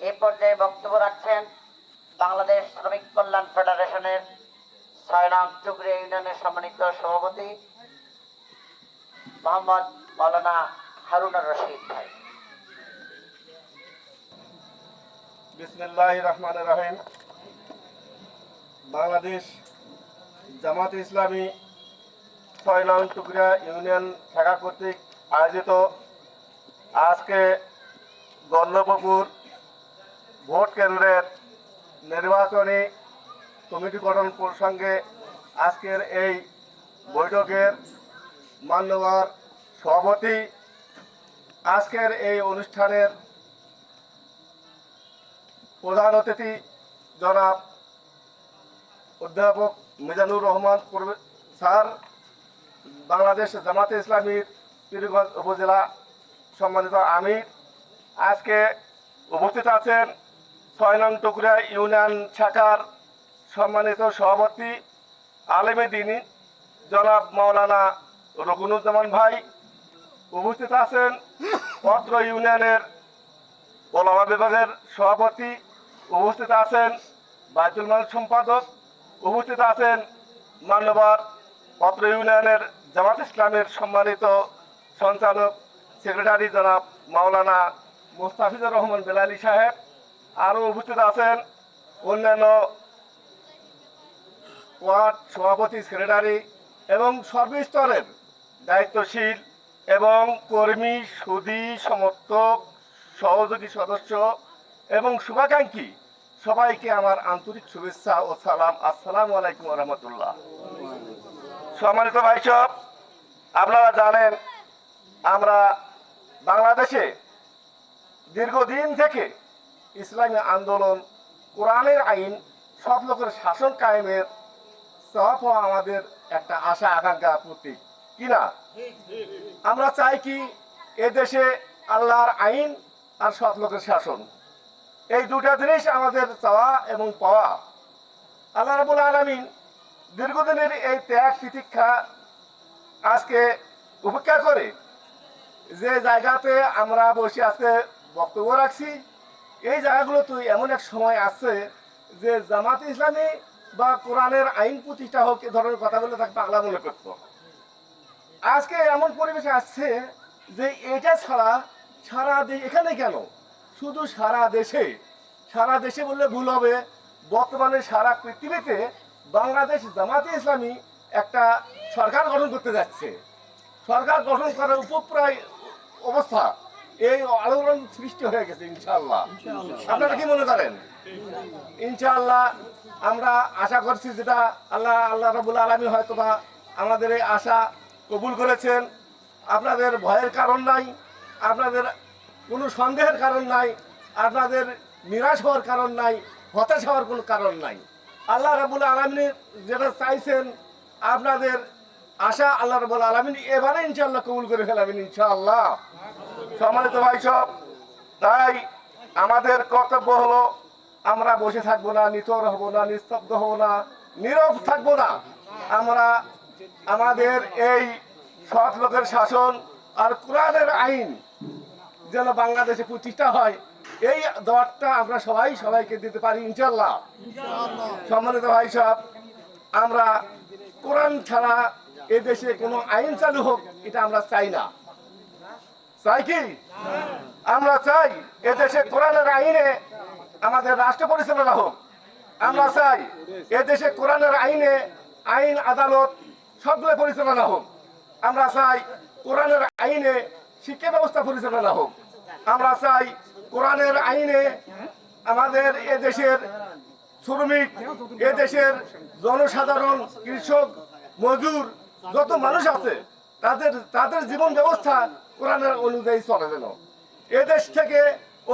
এ পর্যায়ে বক্তব্য রাখছেন বাংলাদেশ শ্রমিক কল্যাণ ফেডারেশনের ছয় নং চুগরি ইউনিয়নের সম্মানিত সভাপতি মোহাম্মদ মৌলানা হারুন রশিদ ভাই। বিসমিল্লাহ রহমান রহিম। বাংলাদেশ জামাত ইসলামী ছয় নং টুকরা ইউনিয়ন শাখা কর্তৃক আয়োজিত আজকে গল্লপুর ভোট কেন্দ্রের নির্বাচনী কমিটি গঠন প্রসঙ্গে আজকের এই বৈঠকের মান্যবর সভাপতি আজকের এই অনুষ্ঠানের প্রধান অতিথি জনাব অধ্যাপক মিজানুর রহমান স্যার, বাংলাদেশ জামাতে ইসলামীর পীরগঞ্জ উপজেলা সম্মানিত আমির, আজকে উপস্থিত আছেন ছয় টুকরা ইউনিয়ন শাখার সম্মানিত সভাপতি, আলেমে দিনী, জনাব মাওলানা রঘুনুজ্জামান ভাই উপস্থিত আছেন, পত্র ইউনিয়নের ওলামা বিভাগের সভাপতি উপস্থিত আছেন, বাইতুল মাল সম্পাদক উপস্থিত আছেন, মান্যবার পত্র ইউনিয়নের জামাত ইসলামের সম্মানিত সঞ্চালক সেক্রেটারি জনাব মাওলানা মোস্তাফিজুর রহমান বেলালী সাহেব আরও উপস্থিত আছেন অন্যান্য ওয়ার্ড সভাপতি, সেক্রেটারি এবং সর্বস্তরের দায়িত্বশীল এবং কর্মী সুদী সমর্থক, সহযোগী সদস্য এবং শুভাকাঙ্ক্ষী সবাইকে আমার আন্তরিক শুভেচ্ছা ও সালাম। আসসালাম আলাইকুম রহমতুল্লাহ। সম্মানিত ভাই সব আপনারা জানেন আমরা বাংলাদেশে দীর্ঘদিন থেকে ইসলামী আন্দোলন, কোরআনের আইন সব লোকের শাসন কায়েমের সব আমাদের একটা আশা, আকাঙ্ক্ষা প্রতীক কিনা আমরা চাই কি এদেশে আল্লাহর আইন আর সৎ লোকের শাসন। এই দুটা জিনিস আমাদের চাওয়া এবং পাওয়া। আল্লাহ রাবুল আলমিন দীর্ঘদিনের এই ত্যাগ প্রতীক্ষা আজকে উপেক্ষা করে যে জায়গাতে আমরা বসে আজকে বক্তব্য রাখছি এই জায়গাগুলো তো এমন এক সময় আছে যে জামাত ইসলামী বা কোরআনের আইন প্রতিষ্ঠা হোক, এ ধরনের কথাগুলো তাকে পাগলা মনে করতো। আজকে এমন পরিবেশে আসছে যে এটা ছাড়া সারা দেশ এখানে কেন? শুধু সারা দেশে। সারা দেশে বললে ভুল হবে। বর্তমানে সারা পৃথিবীতে বাংলাদেশ জামাতে ইসলামী একটা সরকার গঠন করতে যাচ্ছে। সরকার গঠন করার উপপ্রায় অবস্থা। এই আলোড়ন সৃষ্টি হয়ে গেছে ইনশাআল্লাহ। আপনারা কি মনে করেন? ইনশাআল্লাহ আমরা আশা করছি যেটা আল্লাহ আল্লাহ রাবুল আলমী হয়তো বা আমাদের এই আশা কবুল করেছেন। আপনাদের ভয়ের কারণ নাই আপনাদের কোনো সন্দেহের কারণ নাই আপনাদের নিরাশ হওয়ার কারণ নাই হতাশ হওয়ার কোনো কারণ নাই। আল্লাহ রাবুল আলমিনের যেটা চাইছেন আপনাদের আশা আল্লাহ রাবুল আলমিন এবারে ইনশাআল্লাহ কবুল করে ফেলাবেন ইনশাআল্লাহ। সম্মানিত ভাই সব, তাই আমাদের কর্তব্য হলো আমরা বসে থাকব না নিতর হব না, নিস্তব্ধ হব না, নীরব থাকব না। আমরা আমাদের এই সৎ লোকের শাসন আর কোরআনের আইন যেন বাংলাদেশে প্রতিষ্ঠা হয়, এই দরটা আমরা সবাই সবাইকে দিতে পারি ইনশাল্লাহ সম্মানিত ভাই সব, আমরা কোরআন ছাড়া এদেশে কোনো আইন চালু হোক, এটা আমরা চাই না। চাই কি? আমরা চাই এদেশে কোরআনের আইনে আমাদের রাষ্ট্র পরিচালনা হোক। আমরা চাই এদেশে কোরআনের আইনে আইন, আদালত সবগুলো পরিচালনা হোক। আমরা চাই কোরআনের আইনে শিক্ষা ব্যবস্থা পরিচালনা হোক। আমরা চাই কোরআনের আইনে আমাদের এদেশের শ্রমিক এদেশের জনসাধারণ, কৃষক, মজুর, যত মানুষ আছে তাদের তাদের জীবন ব্যবস্থা কোরআনের অনুযায়ী চলে যেন। এদেশ থেকে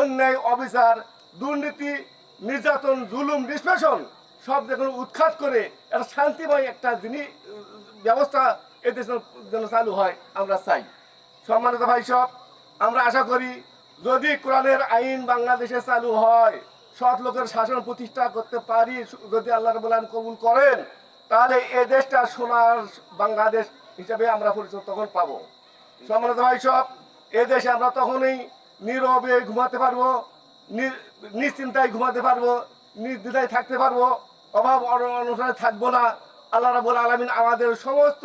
অন্যায়, অবিচার, দুর্নীতি, নির্যাতন, জুলুম, নিষ্পেষণ সব দেখুন উৎখাত করে একটা শান্তিময় একটা জিনিস ব্যবস্থা এদেশ যেন চালু হয়, আমরা চাই। সম্মানিত ভাই সব আমরা আশা করি যদি কোরআনের আইন বাংলাদেশে চালু হয়, সৎ লোকের শাসন প্রতিষ্ঠা করতে পারি, যদি আল্লাহ রবুল্লাহ কবুল করেন, তাহলে এই দেশটা সোনার বাংলাদেশ হিসাবে আমরা পরিচয় তখন পাবো। সম্মানিত ভাই সব এ দেশে আমরা তখনই নীরবে ঘুমাতে পারব নিশ্চিন্তায় ঘুমাতে পারব, নির্দ্বিধায় থাকতে পারব, অভাব অন- অনটনে থাকব না। আল্লাহ রাবুল আলমিন আমাদের সমস্ত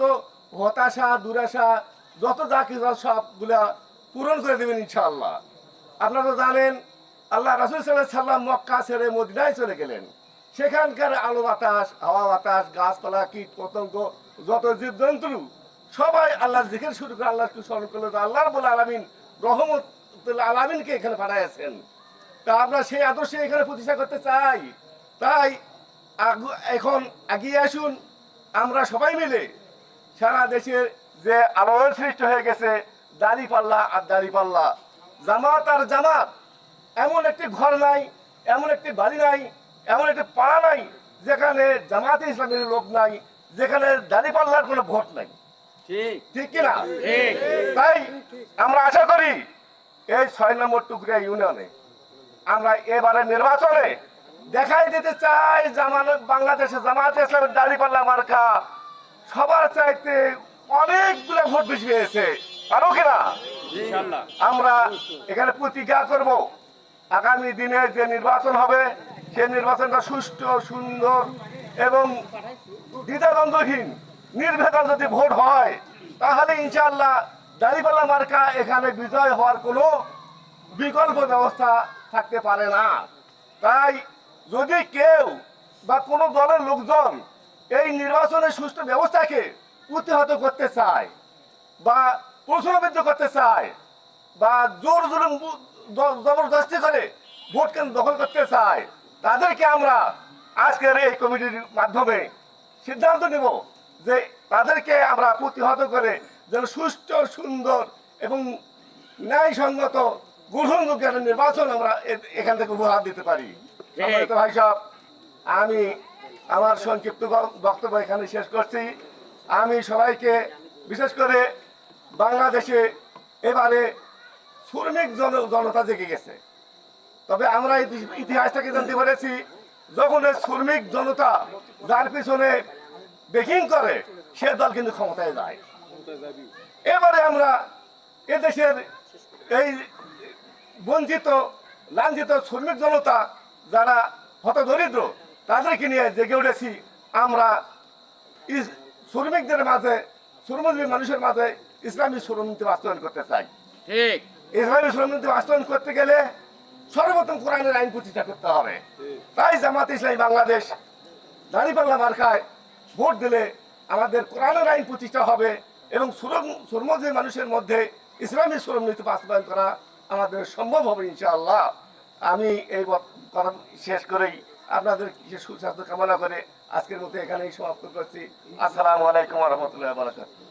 হতাশা, দুরাশা, যত যা কিছু সবগুলা পূরণ করে দেবেন ইনশাআল্লাহ। আপনারা তো জানেন, আল্লাহ রাসুল সাল্লাহ সাল্লাম মক্কা ছেড়ে মদিনায় চলে গেলেন। সেখানকার আলো বাতাস, হাওয়া বাতাস, গাছপালা কীট পতঙ্গ যত জীবজন্তু সবাই আল্লাহ জিকির শুরু করে আল্লাহকে স্মরণ করল তো আল্লাহ বলে আলামিন রহমত আলামিনকে এখানে পাঠাইয়াছেন তা আমরা সেই আদর্শে এখানে প্রতিষ্ঠা করতে চাই। তাই এখন এগিয়ে আসুন আমরা সবাই মিলে। সারা দেশের যে আলোড়ন সৃষ্টি হয়ে গেছে, দাড়ি পাল্লা আর দাড়ি পাল্লা। জামাত আর জামাত, এমন একটি ঘর নাই, এমন একটি বাড়ি নাই, এমন একটি পাড়া নাই, যেখানে জামাতে ইসলামের লোক নাই, যেখানে দাড়ি পাল্লার কোনো ভোট নাই। ঠিক। কিনা? তাই আমরা আশা করি এই ছয় নম্বর টুকরিয়া ইউনিয়নে আমরা এবারে নির্বাচনে দেখাই দিতে চাই জামান বাংলাদেশে জামাতে ইসলামের দাঁড়িপাল্লা মার্কা। সবার চাইতে অনেকগুলো ভোট বেশি হয়েছে। পারো কিনা? আমরা এখানে প্রতিজ্ঞা করব আগামী দিনে যে নির্বাচন হবে সে নির্বাচনটা সুষ্ঠু সুন্দর এবং দ্বিধাদ্বন্দ্বহীন। নির্ভেজাল যদি ভোট হয়, তাহলে ইনশাআল্লাহ দাঁড়িপাল্লা মার্কা এখানে বিজয় হওয়ার কোনো বিকল্প ব্যবস্থা থাকতে পারে না। তাই যদি কেউ বা কোনো দলের লোকজন এই নির্বাচনের সুষ্ঠু ব্যবস্থাকে প্রতিহত করতে চায় বা প্রশ্নবিদ্ধ করতে চায় বা জোর জুলুম বু- জ- জবরদস্তি করে ভোট কেন্দ্র দখল করতে চায়, তাদেরকে আমরা আজকের এই কমিটির মাধ্যমে সিদ্ধান্ত নেব। যে তাদেরকে আমরা প্রতিহত করে যেন সুষ্ঠু সুন্দর এবং ন্যায়সঙ্গত গ্রহণযোগ্য একটা নির্বাচন আমরা এখান থেকে উপহার দিতে পারি। ভাই সাহেব আমি আমার সংক্ষিপ্ত বক্তব্য এখানে শেষ করছি। আমি সবাইকে বিশেষ করে বাংলাদেশে এবারে শ্রমিক জন- জনতা জেগে গেছে। তবে আমরা ইতি- ইতিহাস থেকে জানতে পেরেছি যখন এই শ্রমিক জনতা যার পিছনে বেকিং করে সে দল কিন্তু ক্ষমতায় যায়। এবারে আমরা এদেশের এই বঞ্চিত লাঞ্ছিত শ্রমিক জনতা যারা হতদরিদ্র তাদেরকে নিয়ে জেগে উঠেছি আমরা। শ্রমিকদের মাঝে শ্রমজীবী মানুষের মাঝে ইসলামী শ্রমনীতি বাস্তবায়ন করতে চাই। ঠিক। ইসলামী শ্রমনীতি বাস্তবায়ন করতে গেলে সর্বপ্রথম কোরআনের আইন প্রতিষ্ঠা করতে হবে। তাই জামাত ইসলামী বাংলাদেশ দাঁড়িপাল্লা মার্কায় ভোট দিলে আমাদের কোরআনের আইন প্রতিষ্ঠা হবে এবং সুরমজের মানুষের মধ্যে ইসলামী সুরম নীতি বাস্তবায়ন করা আমাদের সম্ভব হবে ইনশাআল্লাহ। আমি এই কথা শেষ করেই আপনাদের সুস্বাস্থ্য কামনা করে আজকের মতো এখানেই সমাপ্ত করছি। আসসালামু আলাইকুম রহমতুল্লাহ